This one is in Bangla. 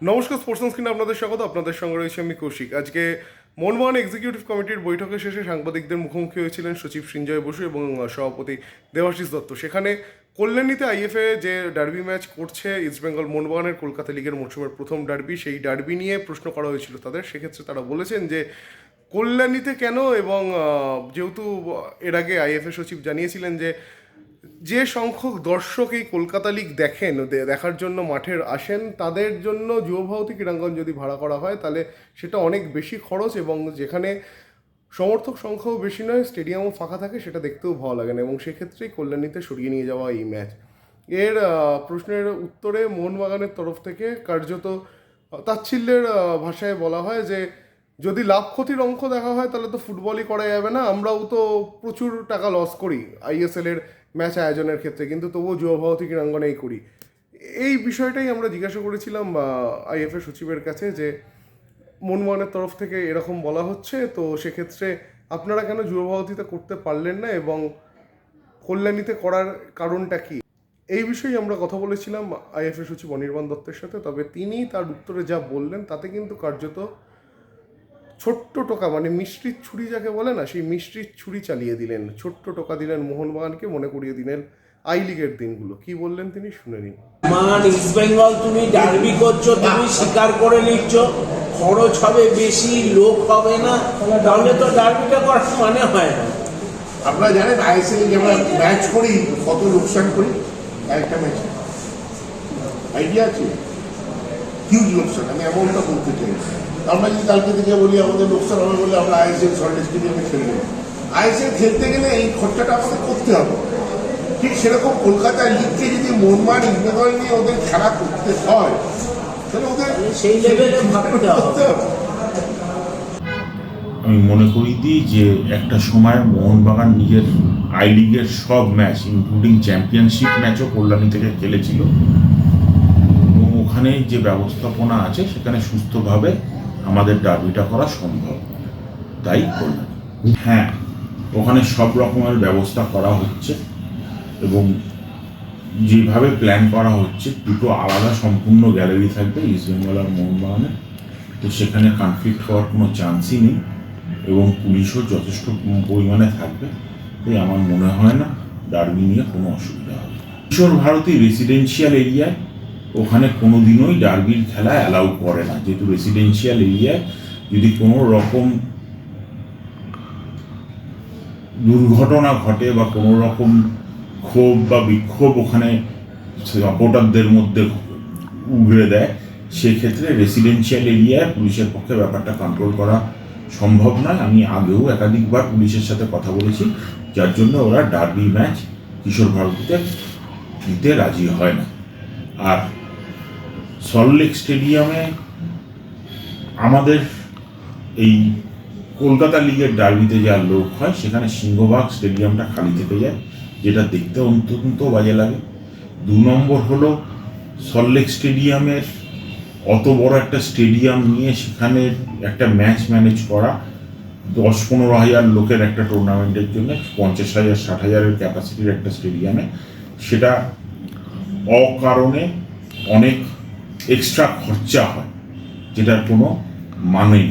নমস্কার স্পোর্টস স্ক্রিনে আপনাদের স্বাগত। আপনাদের সঙ্গে রয়েছে আমি কৌশিক। আজকে মনমোহন এক্সিকিউটিভ কমিটির বৈঠকের শেষে সাংবাদিকদের মুখোমুখি হয়েছিলেন সচিব সঞ্জয় বসু এবং সভাপতি দেবাশিস দত্ত। সেখানে কল্যাণীতে আইএফএ যে ডার্বি ম্যাচ করছে ইস্টবেঙ্গল মোহনবাগানের কলকাতা লিগের মরশুমের প্রথম ডার্বি সেই ডার্বি নিয়ে প্রশ্ন করা হয়েছিল তাদের। সেক্ষেত্রে তারা বলেছেন যে কল্যাণীতে কেন এবং যেহেতু এর আগে আইএফএ সচিব জানিয়েছিলেন যে যে সংখ্যক দর্শক এই কলকাতা লিগ দেখেন দেখার জন্য মাঠের আসেন, তাদের জন্য যুবভারতী ক্রীড়াঙ্গন যদি ভাড়া করা হয়, তাহলে সেটা অনেক বেশি খরচ এবং যেখানে সমর্থক সংখ্যাও বেশি নয় স্টেডিয়ামও ফাঁকা থাকে, সেটা দেখতেও ভালো লাগে না। এবং সেক্ষেত্রেই কল্যাণীতে সরিয়ে নিয়ে যাওয়া এই ম্যাচ এর প্রশ্নের উত্তরে মোহনবাগানের তরফ থেকে কার্যত তাচ্ছিল্যের ভাষায় বলা হয় যে, যদি লাভ ক্ষতির অঙ্ক দেখা হয়, তাহলে তো ফুটবলই করা যাবে না। আমরাও তো প্রচুর টাকা লস করি। আইএসএল এর ম্যাচ আয়োজনের ক্ষেত্রে, কিন্তু তবুও যুবভারতী ক্রীড়াঙ্গনেই করি এই বিষয়টাই আমরা জিজ্ঞাসা করেছিলাম আইএফএ সচিবের কাছে যে মনমোহনের তরফ থেকে এরকম বলা হচ্ছে, তো সেক্ষেত্রে আপনারা কেন যুবভারতীতে করতে পারলেন না এবং কল্যাণীতে করার কারণটা কি? এই বিষয়ে আমরা কথা বলেছিলাম আইএফএ সচিব অনির্বাণ দত্তের সাথে, তবে তিনি তার উত্তরে যা বললেন তাতে কিন্তু কার্যত ছোট্ট টোকা মানে মিষ্টির ছুরি যাকে বলে না সেই মিষ্টির ছুরি চালিয়ে দিলেন। ছোট্ট টোকা দিলেন মোহনবাগানকে মনে করিয়ে দিলেন আই লিগের দিনগুলো। কি বললেন তিনি? শুনে নিন। মান ইস্ট বেঙ্গল তুমি ডার্বি করছ তুমি স্বীকার করে নিচ্ছ। খরচ হবে বেশি লোক হবে না। তাহলে তো ডার্বিটা করার মানে হয় না। আপনারা জানেন আইএসএল যে আমরা ম্যাচ করি কত লোকসান করি? একটা ম্যাচে। আইডিয়া আছে? হিউজ লোকসান আমি এমনটা বলতে চাই। আমরা যদি কালকে থেকে বলি আমাদের লোকসান হবে বলে আমরা আইএসএল সল্ট স্টেডিয়ামে খেলব আইএসএল খেলতে গেলে এই খরচাটা আমাদের করতে হবে। ঠিক সেরকম কলকাতা লিগকে যদি মনমান ইস্টবেঙ্গল নিয়ে ওদের খেলা করতে হয় তাহলে ওদের সেই লেভেলে ভাবতে হবে। আমি মনে করি দিই যে একটা সময় মোহনবাগান নিজের আই লিগের সব ম্যাচ ইনক্লুডিং চ্যাম্পিয়নশিপ ম্যাচও কল্যাণী থেকে খেলেছিল। এবং ওখানে যে ব্যবস্থাপনা আছে সেখানে সুস্থভাবে আমাদের ডার্বিটা করা সম্ভব। তাই কল্যাণী হ্যাঁ ওখানে সব রকমের ব্যবস্থা করা হচ্ছে এবং যেভাবে প্ল্যান করা হচ্ছে, দুটো আলাদা সম্পূর্ণ গ্যালারি থাকবে ইস্ট বেঙ্গল আর মোহনবাগানের তো সেখানে কনফ্লিক্ট হওয়ার কোনো চান্সই নেই এবং পুলিশও যথেষ্ট পরিমাণে থাকবে, তাই আমার মনে হয় না ডার্বি নিয়ে কোনো অসুবিধা হবে কিশোর ভারতী রেসিডেন্সিয়াল এরিয়ায় ওখানে কোনো দিনই ডার্বির খেলা অ্যালাউ করে না। যেহেতু রেসিডেন্সিয়াল এরিয়ায় যদি কোনো রকম দুর্ঘটনা ঘটে বা কোনো রকম ক্ষোভ বা বিক্ষোভ ওখানে সাপোর্টারদের মধ্যে উগড়ে দেয়, সেক্ষেত্রে রেসিডেন্সিয়াল এরিয়ায় পুলিশের পক্ষে ব্যাপারটা কন্ট্রোল করা সম্ভব নয়। আমি আগেও একাধিকবার পুলিশের সাথে কথা বলেছি, যার জন্য ওরা ডার্বি ম্যাচ কিশোর ভারতীতে দিতে রাজি হয় না। আর সল্টলেক স্টেডিয়ামে আমাদের এই কলকাতা লিগের ডার্বিতে যা লোক হয়, সেখানে সিংহবাগ স্টেডিয়ামটা খালি থেকে যায়, যেটা দেখতে অত্যন্ত বাজে লাগে। দু নম্বর হলো সল্টলেক স্টেডিয়ামের অত বড় একটা স্টেডিয়াম নিয়ে সেখানে একটা ম্যাচ ম্যানেজ করা দশ পনেরো হাজার লোকের একটা টুর্নামেন্টের জন্য, পঞ্চাশ হাজার, ষাট হাজারের ক্যাপাসিটির একটা স্টেডিয়ামে সেটা অকারণে অনেক এক্সট্রা খরচা হয় যেটার কোনো মানে নেই।